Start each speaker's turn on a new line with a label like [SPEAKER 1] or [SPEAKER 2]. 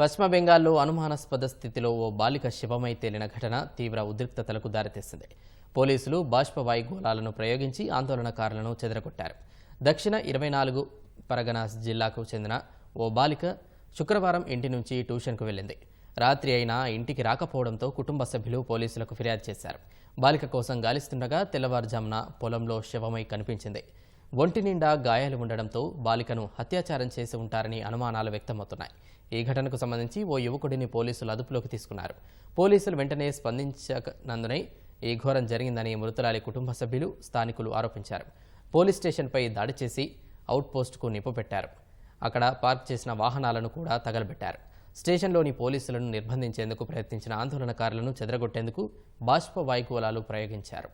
[SPEAKER 1] పశ్చిమ బెంగాల్లో అనుమానాస్పద స్థితిలో ఓ బాలిక శివమై తేలిన ఘటన తీవ్ర ఉద్రిక్తతలకు దారితీసింది. పోలీసులు బాష్పవాయు గోళాలను ప్రయోగించి ఆందోళనకారులను చెదరగొట్టారు. దక్షిణ ఇరవై నాలుగు పరగనాస్ జిల్లాకు చెందిన ఓ బాలిక శుక్రవారం ఇంటి నుంచి ట్యూషన్కు వెళ్ళింది. రాత్రి అయినా ఇంటికి రాకపోవడంతో కుటుంబ సభ్యులు పోలీసులకు ఫిర్యాదు చేశారు. బాలిక కోసం గాలిస్తుండగా తెల్లవారుజామున పొలంలో శివమై కనిపించింది. ఒంటి నిండా గాయాలు ఉండడంతో బాలికను అత్యాచారం చేసి ఉంటారని అనుమానాలు వ్యక్తమవుతున్నాయి. ఈ ఘటనకు సంబంధించి ఓ యువకుడిని పోలీసులు అదుపులోకి తీసుకున్నారు. పోలీసులు వెంటనే స్పందించనందునే ఈ ఘోరం జరిగిందని మృతురాలి కుటుంబ సభ్యులు స్థానికులు ఆరోపించారు. పోలీస్ స్టేషన్పై దాడి చేసి అవుట్పోస్ట్కు నిప్పుపెట్టారు అక్కడ పార్క్ చేసిన వాహనాలను కూడా తగలబెట్టారు. స్టేషన్లోని పోలీసులను నిర్బంధించేందుకు ప్రయత్నించిన ఆందోళనకారులను చెదరగొట్టేందుకు బాష్ప వాయుకూలాలు ప్రయోగించారు.